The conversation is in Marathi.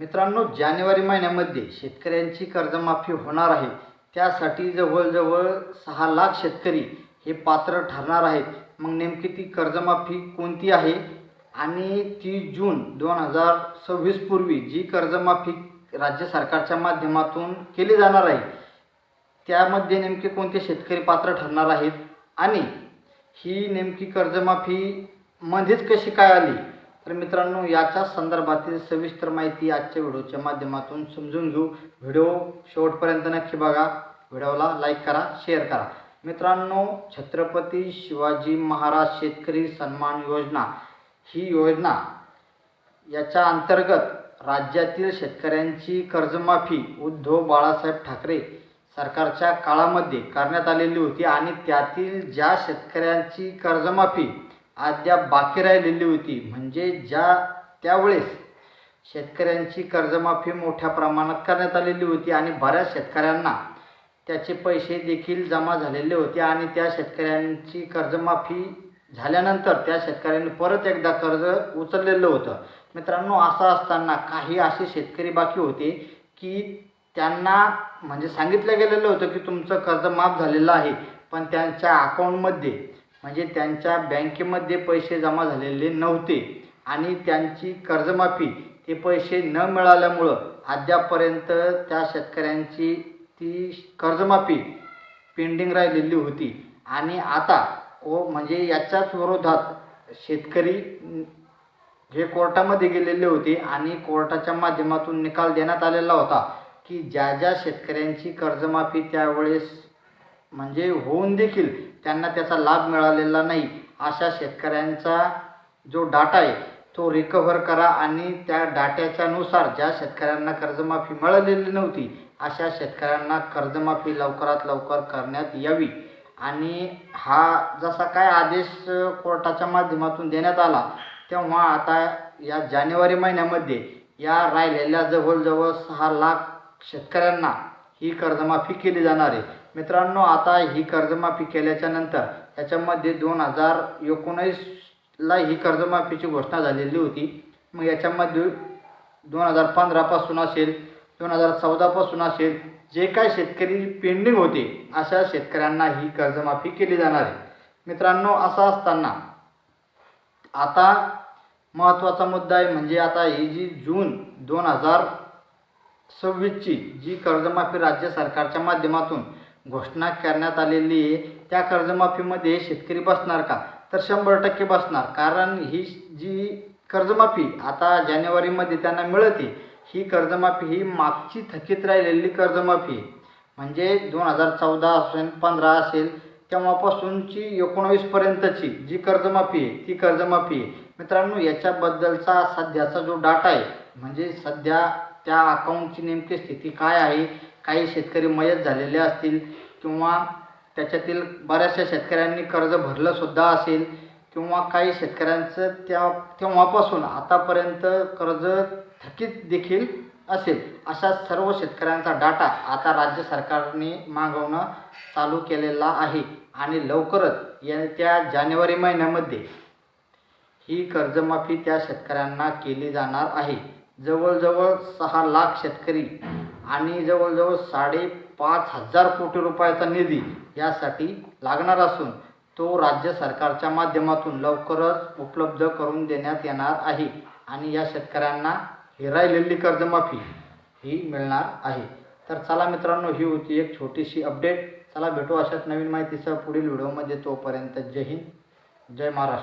मित्रांनो जानेवारी महिन्यामध्ये शेतकऱ्यांची कर्जमाफी होणार आहे. त्यासाठी जवळजवळ सहा लाख शेतकरी हे पात्र ठरणार आहेत. मग नेमकी ती कर्जमाफी कोणती आहे? आणि ती जून दोन हजार सव्वीसपूर्वी जी कर्जमाफी राज्य सरकारच्या माध्यमातून केली जाणार आहे त्यामध्ये नेमके कोणते शेतकरी पात्र ठरणार आहेत? आणि ही नेमकी कर्जमाफी मध्येच कशी काय आली? तर मित्रांनो याच्या संदर्भातील सविस्तर माहिती आजच्या व्हिडिओच्या माध्यमातून समजून घेऊ. व्हिडिओ शेवटपर्यंत नक्की बघा. व्हिडिओला लाईक करा शेअर करा. मित्रांनो छत्रपती शिवाजी महाराज शेतकरी सन्मान योजना ही योजना याच्या अंतर्गत राज्यातील शेतकऱ्यांची कर्जमाफी उद्धव बाळासाहेब ठाकरे सरकारच्या काळामध्ये करण्यात आलेली होती आणि त्यातील ज्या शेतकऱ्यांची कर्जमाफी अद्याप बाकी राहिलेली होती म्हणजे ज्या त्यावेळेस शेतकऱ्यांची कर्जमाफी मोठ्या प्रमाणात करण्यात आलेली होती आणि बऱ्याच शेतकऱ्यांना त्याचे पैसे देखील जमा झालेले होते आणि त्या शेतकऱ्यांची कर्जमाफी झाल्यानंतर त्या शेतकऱ्यांनी परत एकदा कर्ज उचललेलं होतं. मित्रांनो असं असताना काही असे शेतकरी बाकी होते की त्यांना म्हणजे सांगितलं गेलेलं होतं की तुमचं कर्ज माफ झालेलं आहे पण त्यांच्या अकाउंटमध्ये म्हणजे त्यांच्या बँकेमध्ये पैसे जमा झालेले नव्हते. आणि त्यांची कर्जमाफी ते पैसे न मिळाल्यामुळं अद्यापर्यंत त्या शेतकऱ्यांची ती कर्जमाफी पेंडिंग राहिलेली होती. आणि आता ओ म्हणजे याच्याच विरोधात शेतकरी हे कोर्टामध्ये गेलेले होते आणि कोर्टाच्या माध्यमातून निकाल देण्यात आलेला होता की ज्या ज्या शेतकऱ्यांची कर्जमाफी त्यावेळेस म्हणजे होऊन देखील त्यांना त्याचा लाभ मिळालेला नाही. अशा शेतकऱ्यांचा जो डाटा आहे तो रिकव्हर करा आणि त्या डाट्याच्यानुसार ज्या शेतकऱ्यांना कर्जमाफी मिळालेली नव्हती अशा शेतकऱ्यांना कर्जमाफी लवकरात लवकर करण्यात यावी. आणि हा जसा काय आदेश कोर्टाच्या माध्यमातून देण्यात आला तेव्हा आता या जानेवारी महिन्यामध्ये या राहिलेल्या जवळजवळ सहा लाख शेतकऱ्यांना ही कर्जमाफी केली जाणार आहे. मित्रांनो आता ही कर्जमाफी केल्याच्यानंतर याच्यामध्ये दोन हजार एकोणीसला ही कर्जमाफीची घोषणा झालेली होती. मग याच्यामध्ये दोन हजार पंधरापासून असेल दोन हजार चौदापासून असेल जे काय शेतकरी पेंडिंग होते अशा शेतकऱ्यांना ही कर्जमाफी केली जाणार आहे. मित्रांनो असं असताना आता महत्त्वाचा मुद्दा आहे म्हणजे आता ही जी जून दोन हजार सव्वीसची जी कर्जमाफी राज्य सरकारच्या माध्यमातून घोषणा करण्यात आलेली आहे. त्या कर्जमाफीमध्ये शेतकरी बसणार का? तर शंभर टक्के बसणार. कारण ही जी कर्जमाफी आता जानेवारीमध्ये त्यांना मिळते ही कर्जमाफी ही मागची थकीत राहिलेली कर्जमाफी म्हणजे दोन हजार चौदा असेल पंधरा असेल तेव्हापासूनची एकोणावीसपर्यंतची जी कर्जमाफी आहे ती कर्जमाफी आहे. मित्रांनो याच्याबद्दलचा सध्याचा जो डाटा आहे म्हणजे सध्या त्या अकाउंटची नेमकी स्थिती काय आहे काही शेतकरी मयत झालेले असतील किंवा त्याच्यातील बऱ्याचशा शेतकऱ्यांनी कर्ज भरलंसुद्धा असेल किंवा काही शेतकऱ्यांचं त्या तेव्हापासून आतापर्यंत कर्ज थकीत देखील असेल अशा सर्व शेतकऱ्यांचा डाटा आता राज्य सरकारने मागवणं चालू केलेला आहे आणि लवकरच येत्या जानेवारी महिन्यामध्ये ही कर्जमाफी त्या शेतकऱ्यांना केली जाणार आहे. जवळजवळ सहा लाख शेतकरी आणि जवळजवळ साडेपाच हजार कोटी रुपयाचा निधी यासाठी लागणार असून तो राज्य सरकारच्या माध्यमातून लवकरच उपलब्ध करून देण्यात येणार आहे. आणि या शेतकऱ्यांना हिरायलेली कर्जमाफी ही मिळणार आहे. तर चला मित्रांनो ही होती एक छोटीशी अपडेट. चला भेटू अशाच नवीन माहितीसह पुढील व्हिडिओमध्ये. तोपर्यंत जय हिंद जय महाराष्ट्र.